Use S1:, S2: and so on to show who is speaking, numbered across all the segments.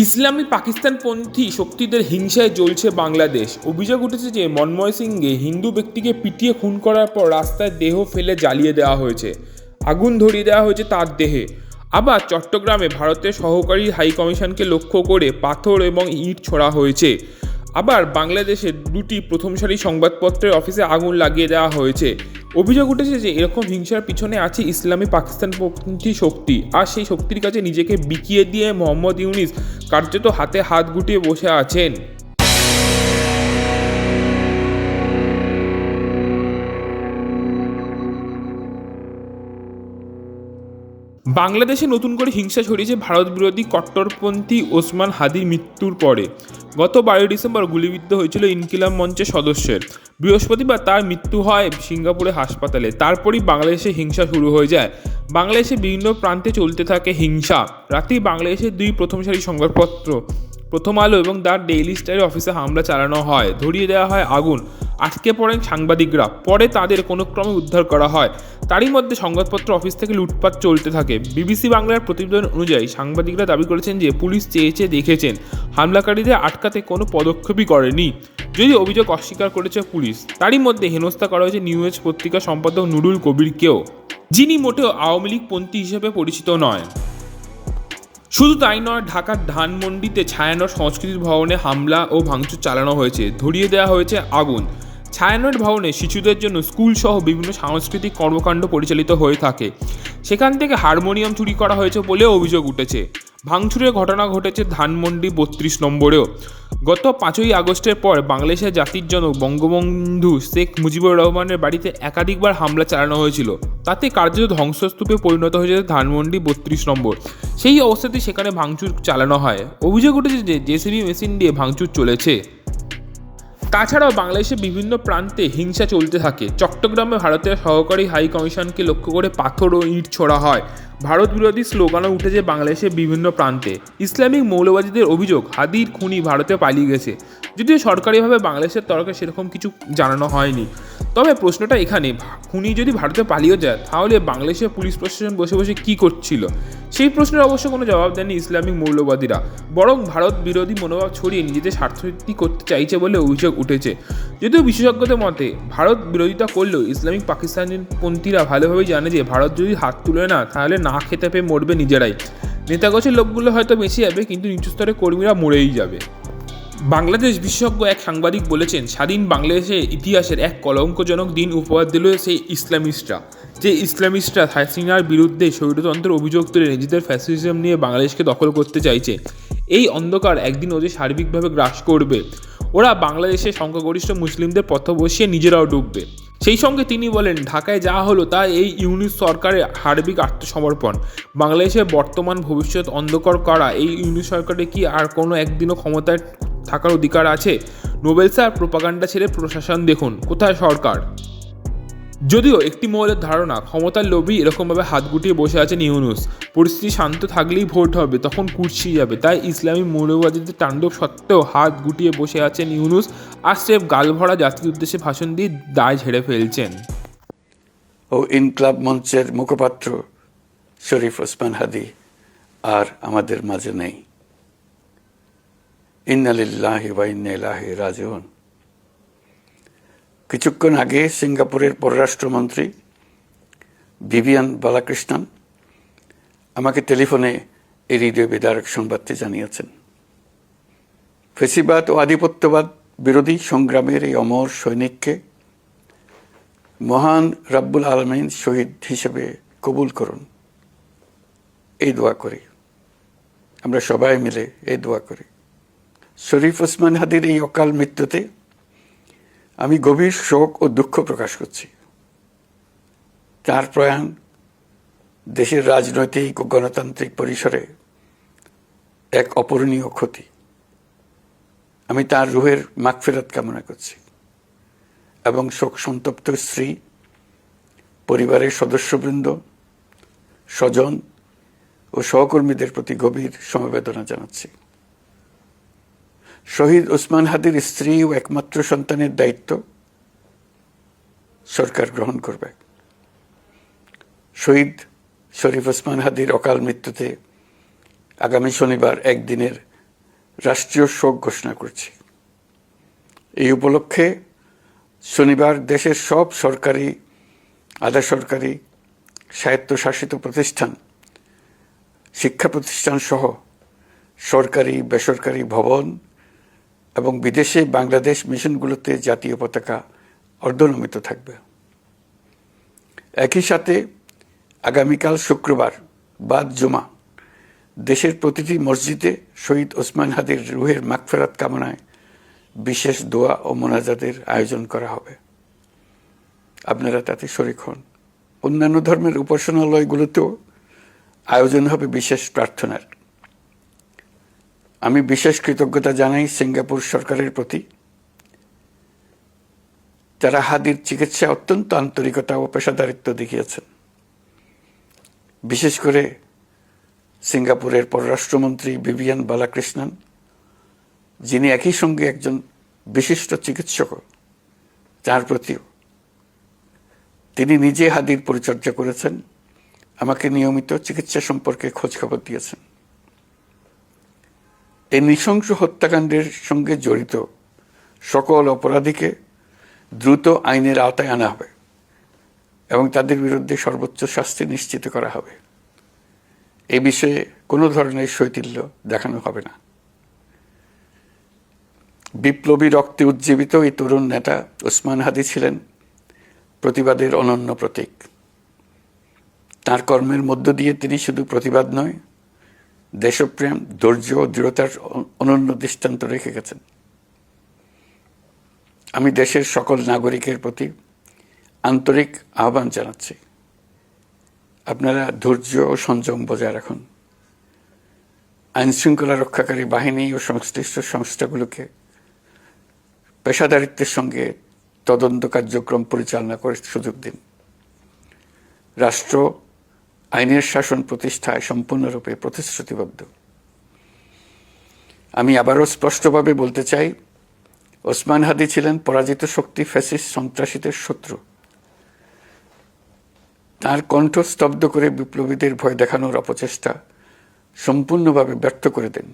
S1: ইসলামী পাকিস্তানপন্থী শক্তিদের হিংসায় জ্বলছে বাংলাদেশ। অভিযোগ উঠেছে যে মনময় সিংকে হিন্দু ব্যক্তিকে পিটিয়ে খুন করার পর রাস্তায় দেহ ফেলে জ্বালিয়ে দেওয়া হয়েছে। আগুন ধরিয়ে দেওয়া হয়েছে তার দেহে। আবার চট্টগ্রামে ভারতের সহকারী হাইকমিশনকে লক্ষ্য করে পাথর এবং ইট ছোড়া হয়েছে। আবার বাংলাদেশের দুটি প্রথম সারি সংবাদপত্রের অফিসে আগুন লাগিয়ে দেওয়া হয়েছে। অভিযোগ উঠেছে যে এরকম হিংসার পিছনে আছে ইসলামী পাকিস্তানপন্থী শক্তি। আর সেই শক্তির কাছে নিজেকে বিকিয়ে দিয়ে মোহাম্মদ ইউনিস কার্যত হাতে হাত গুটিয়ে বসে আছেন। বাংলাদেশে নতুন করে হিংসা ছড়িয়েছে ভারত বিরোধী কট্টরপন্থী ওসমান হাদির মৃত্যুর পরে। গত বারোই ডিসেম্বর গুলিবিদ্ধ হয়েছিল ইনকিলাম মঞ্চের সদস্যের। বৃহস্পতিবার তার মৃত্যু হয় সিঙ্গাপুরে হাসপাতালে। তারপরই বাংলাদেশে হিংসা শুরু হয়ে যায়। বাংলাদেশে বিভিন্ন প্রান্তে চলতে থাকে হিংসা। রাতেই বাংলাদেশের দুই প্রথম সারি সংবাদপত্র প্রথম আলো এবং দ্য ডেইলি স্টারের অফিসে হামলা চালানো হয়। ধরিয়ে দেওয়া হয় আগুন। আটকে পড়েন সাংবাদিকরা। পরে তাদের কোনো ক্রমে উদ্ধার করা হয়। তারই মধ্যে সংবাদপত্র অফিস থেকে লুটপাট চলতে থাকে। বিবিসি বাংলার প্রতিবেদন অনুযায়ী সাংবাদিকরা দাবি করেছেন যে, পুলিশ চেয়ে চেয়ে দেখেছেন। হামলাকারীদের আটকাতে কোনো পদক্ষেপই করেনি। যদি অভিযোগ অস্বীকার করেছে পুলিশ, তারই মধ্যে হেনস্থা করা হয়েছে নিউ এজ পত্রিকার সম্পাদক নুরুল কবিরকেও, যিনি মোটেও আওয়ামী লীগ পন্থী হিসেবে পরিচিত নয়। শুধু তাই নয়, ঢাকার ধানমন্ডিতে ছায়ানট সংস্কৃতি ভবনে হামলা ও ভাঙচুর চালানো হয়েছে। ধরিয়ে দেওয়া হয়েছে আগুন। ছায়ানট ভবনে শিশুদের জন্য স্কুল সহ বিভিন্ন সাংস্কৃতিক কর্মকাণ্ড পরিচালিত হয়ে থাকে। সেখান থেকে হারমোনিয়াম চুরি করা হয়েছে বলেও অভিযোগ উঠেছে। ভাঙচুরের ঘটনা ঘটেছে ধানমন্ডি বত্রিশ নম্বরেও। গত পাঁচই আগস্টের পর বাংলাদেশের জাতির জনক বঙ্গবন্ধু শেখ মুজিবুর রহমানের বাড়িতে একাধিকবার হামলা চালানো হয়েছিল। তাতে কার্যত ধ্বংসস্তূপে পরিণত হয়েছে ধানমন্ডি বত্রিশ নম্বর। সেই অবস্থাতে সেখানে ভাঙচুর চালানো হয়। অভিযোগ উঠেছে যে জেসিবি মেশিন দিয়ে ভাঙচুর চলেছে। তাছাড়াও বাংলাদেশের বিভিন্ন প্রান্তে হিংসা চলতে থাকে। চট্টগ্রামে ভারতের সহকারী হাই কমিশনকে লক্ষ্য করে পাথর ও ইট ছোড়া হয়। ভারত বিরোধী স্লোগানও উঠেছে বাংলাদেশের বিভিন্ন প্রান্তে। ইসলামিক মৌলবাদীদের অভিযোগ, হাদির খুনি ভারতে পালিয়ে গেছে। যদিও সরকারিভাবে বাংলাদেশের তরফে সেরকম কিছু জানানো হয়নি। তবে প্রশ্নটা এখানে, খুনি যদি ভারতে পালিয়ে যায়, তাহলে বাংলাদেশের পুলিশ প্রশাসন বসে বসে কী করছিল? সেই প্রশ্নের অবশ্য কোনো জবাব দেননি ইসলামিক মৌলবাদীরা। বরং ভারত বিরোধী মনোভাব ছড়িয়ে নিজেদের স্বার্থসিদ্ধি করতে চাইছে বলে অভিযোগ উঠেছে। যদিও বিশেষজ্ঞদের মতে, ভারত বিরোধিতা করলেও ইসলামিক পাকিস্তানিপন্থীরা ভালোভাবেই জানে যে, ভারত যদি হাত তুলে না, তাহলে না খেতে পেয়ে মরবে নিজেরাই। নেতাগোছের লোকগুলো হয়তো বেঁচে যাবে, কিন্তু নিচু স্তরের কর্মীরা মরেই যাবে। বাংলাদেশ বিশেষজ্ঞ এক সাংবাদিক বলেছেন, স্বাধীন বাংলাদেশের ইতিহাসের এক কলঙ্কজনক দিন উপহার দিল সেই ইসলামিস্টরা, যে ইসলামিস্টরা হাসিনার বিরুদ্ধে স্বৈরতন্ত্রের অভিযোগ তুলে নিজেদের ফ্যাসিজম নিয়ে বাংলাদেশকে দখল করতে চাইছে। এই অন্ধকার একদিন ওদের সার্বিকভাবে গ্রাস করবে। ওরা বাংলাদেশের সংখ্যাগরিষ্ঠ মুসলিমদের পথ বসিয়ে নিজেরাও ডুববে। সেই সঙ্গে তিনি বলেন, ঢাকায় যা হলো তা এই ইউনিট সরকারের হার্বিক আত্মসমর্পণ। বাংলাদেশের বর্তমান ভবিষ্যৎ অন্ধকার করা এই ইউনিট সরকারে কি আর কোনো একদিনও ক্ষমতায় থাকার অধিকার আছে? নোবেল স্যার, প্রোপাগান্ডা ছেড়ে প্রশাসন দেখুন। কোথায় সরকার? যদিও একটি মহলের ধারণা, ক্ষমতার লোভী এরকমভাবে হাত গুটিয়ে বসে আছেন ইউনুস। পরিস্থিতি শান্ত থাকলেই ভোট হবে, তখন কুর্সি যাবে। তাই ইসলামী মৌলবাদীদের তাণ্ডব সত্ত্বেও হাত গুটিয়ে বসে আছেন ইউনুস আর স্রেফ গালভরা জাতির উদ্দেশ্যে ভাষণ দিয়ে দায় ঝেড়ে ফেলছেন।
S2: ও ইনকলাব মঞ্চের মুখপাত্র শরীফ ওসমান হাদি আর আমাদের মাঝে নেই। ইন্নালিল্লাহি ওয়াইন্নাইলাহি রাজিউন। কিছুক্ষণ আগে সিঙ্গাপুরের পররাষ্ট্রমন্ত্রী বিবিয়ান বালাকৃষ্ণন আমাকে টেলিফোনে এই হৃদয় বিদারক সংবাদটি জানিয়েছেন। ফেসিবাদ ও আধিপত্যবাদ বিরোধী সংগ্রামের এই অমর সৈনিককে মহান রাব্বুল আলমিন শহীদ হিসেবে কবুল করুন। এই দোয়া করি। আমরা সবাই মিলে এই দোয়া করি। শরীফ ওসমান হাদির এই অকাল মৃত্যুতে আমি গভীর শোক ও দুঃখ প্রকাশ করছি। তার প্রয়াণ দেশের রাজনৈতিক ও গণতান্ত্রিক পরিসরে এক অপূরণীয় ক্ষতি। আমি তার রুহের মাগফেরত কামনা করছি এবং শোক সন্তপ্ত স্ত্রী, পরিবারের সদস্যবৃন্দ, স্বজন ও সহকর্মীদের প্রতি গভীর সমবেদনা জানাচ্ছি। শহীদ ওসমান হাদির স্ত্রী ও একমাত্র সন্তানের দায়িত্ব সরকার গ্রহণ করবে। শহীদ শরীফ ওসমান হাদির অকাল মৃত্যুতে আগামী শনিবার একদিনের রাষ্ট্রীয় শোক ঘোষণা করছি। এই উপলক্ষে শনিবার দেশের সব সরকারি, আধা সরকারি, স্বায়ত্তশাসিত প্রতিষ্ঠান, শিক্ষা প্রতিষ্ঠান সহ সরকারি, বেসরকারি ভবন এবং বিদেশে বাংলাদেশ মিশনগুলোতে জাতীয় পতাকা অর্ধনমিত থাকবে। একই সাথে আগামীকাল শুক্রবার বাদ জুমা, দেশের প্রতিটি মসজিদে শহীদ ওসমান হাদির রুহের মাগফেরাত কামনায় বিশেষ দোয়া ও মোনাজাতের আয়োজন করা হবে। আপনারা তাতে শরিক হন। অন্যান্য ধর্মের উপাসনালয়গুলোতেও আয়োজন হবে বিশেষ প্রার্থনার। আমি বিশেষ কৃতজ্ঞতা জানাই সিঙ্গাপুর সরকারের প্রতি। যারা হাদির চিকিৎসা অত্যন্ত আন্তরিকতা ও পেশাদারিত্ব দেখিয়েছেন। বিশেষ করে সিঙ্গাপুরের পররাষ্ট্রমন্ত্রী বিবিয়ান বালাকৃষ্ণন, যিনি একই সঙ্গে একজন বিশিষ্ট চিকিৎসক, তার প্রতিও। তিনি নিজে হাদির পরিচর্যা করেছেন, আমাকে নিয়মিত চিকিৎসা সম্পর্কে খোঁজখবর দিয়েছেন। এই নৃশংস হত্যাকাণ্ডের সঙ্গে জড়িত সকল অপরাধীকে দ্রুত আইনের আওতায় আনা হবে এবং তাদের বিরুদ্ধে সর্বোচ্চ শাস্তি নিশ্চিত করা হবে। এ বিষয়ে কোনো ধরনের শৈথিল্য দেখানো হবে না। বিপ্লবী রক্তে উজ্জীবিত এই তরুণ নেতা ওসমান হাদি ছিলেন প্রতিবাদের অনন্য প্রতীক। তার কর্মের মধ্য দিয়ে তিনি শুধু প্রতিবাদ নয় দেশপ্রেম, ধৈর্য ও দৃঢ়তার অনন্য দৃষ্টান্ত রেখে গেছেন। আমি দেশের সকল নাগরিকের প্রতি আন্তরিক আহ্বান জানাচ্ছি। আপনারা ধৈর্য ও সংযম বজায় রাখুন। আইনশৃঙ্খলা রক্ষাকারী বাহিনী ও সংশ্লিষ্ট সংস্থাগুলোকে পেশাদারিত্বের সঙ্গে তদন্ত কার্যক্রম পরিচালনা করে সুযোগ দিন। রাষ্ট্র আইনের শাসন প্রতিষ্ঠায় সম্পূর্ণরূপে প্রতিশ্রুতিবদ্ধ। আমি আবারও স্পষ্টভাবে বলতে চাই, ওসমান হাদি ছিলেন পরাজিত শক্তি ফ্যাসিস সন্ত্রাসীদের শত্রু। তার কণ্ঠ স্তব্ধ করে বিপ্লবীদের ভয় দেখানোর অপচেষ্টা সম্পূর্ণভাবে ব্যর্থ করে দেন।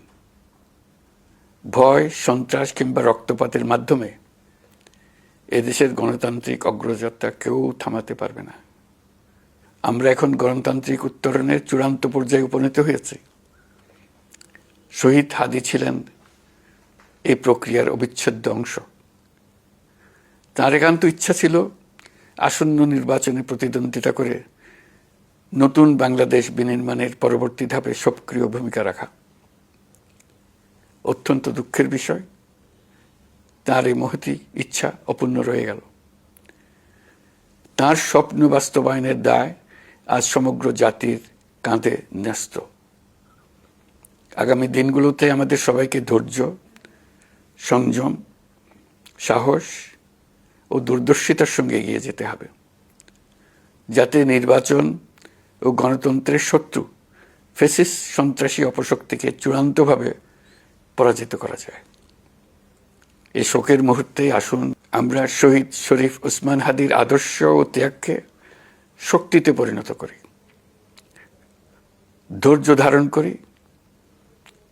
S2: ভয়, সন্ত্রাস কিংবা রক্তপাতের মাধ্যমে এদেশের গণতান্ত্রিক অগ্রযাত্রা কেউ থামাতে পারবে না। আমরা এখন গণতান্ত্রিক উত্তরণের চূড়ান্ত পর্যায়ে উপনীত হয়েছি। শহীদ হাদি ছিলেন এই প্রক্রিয়ার অবিচ্ছেদ্য অংশ। তার একান্ত ইচ্ছা ছিল আসন্ন নির্বাচনে প্রতিদ্বন্দ্বিতা করে নতুন বাংলাদেশ বিনির্মাণের পরবর্তী ধাপে সক্রিয় ভূমিকা রাখা। অত্যন্ত দুঃখের বিষয়, তার এই মহতি ইচ্ছা অপূর্ণ রয়ে গেল। তার স্বপ্ন বাস্তবায়নের দায় আজ সমগ্র জাতির কাঁধে ন্যস্ত। আগামী দিনগুলোতে আমাদের সবাইকে ধৈর্য, সংযম, সাহস ও দূরদর্শিতার সঙ্গে এগিয়ে যেতে হবে। যাতে নির্বাচন ও গণতন্ত্রের শত্রু, ফেসিস সন্ত্রাসী অপশক্তিকে চূড়ান্তভাবে পরাজিত করা যায়। এই শোকের মুহূর্তে আসুন আমরা শহীদ শরীফ ওসমান হাদির আদর্শ ও ত্যাগকে শক্তিতে পরিণত করি। ধৈর্য ধারণ করি।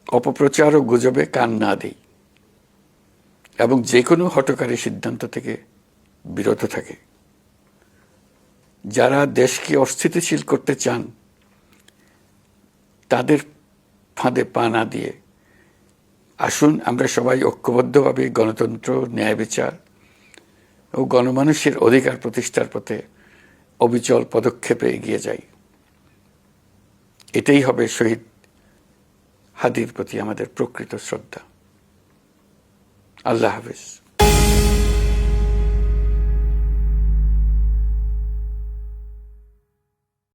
S2: অপপ্রচার ও গুজবে কান না দিই। এবং যে কোনো হটকারী সিদ্ধান্ত থেকে বিরত থাকে। যারা দেশকে অস্থিতিশীল করতে চান, তাদের ফাঁদে পা না দিয়ে আসুন, আমরা সবাই ঐক্যবদ্ধভাবে গণতন্ত্র, ন্যায় বিচার ও গণমানুষের অধিকার প্রতিষ্ঠার পথে অবিচল পদক্ষেপে এগিয়ে যাই। এটাই হবে শহীদ হাদির প্রতি আমাদের প্রকৃত শ্রদ্ধা। আল্লাহ হাফিজ।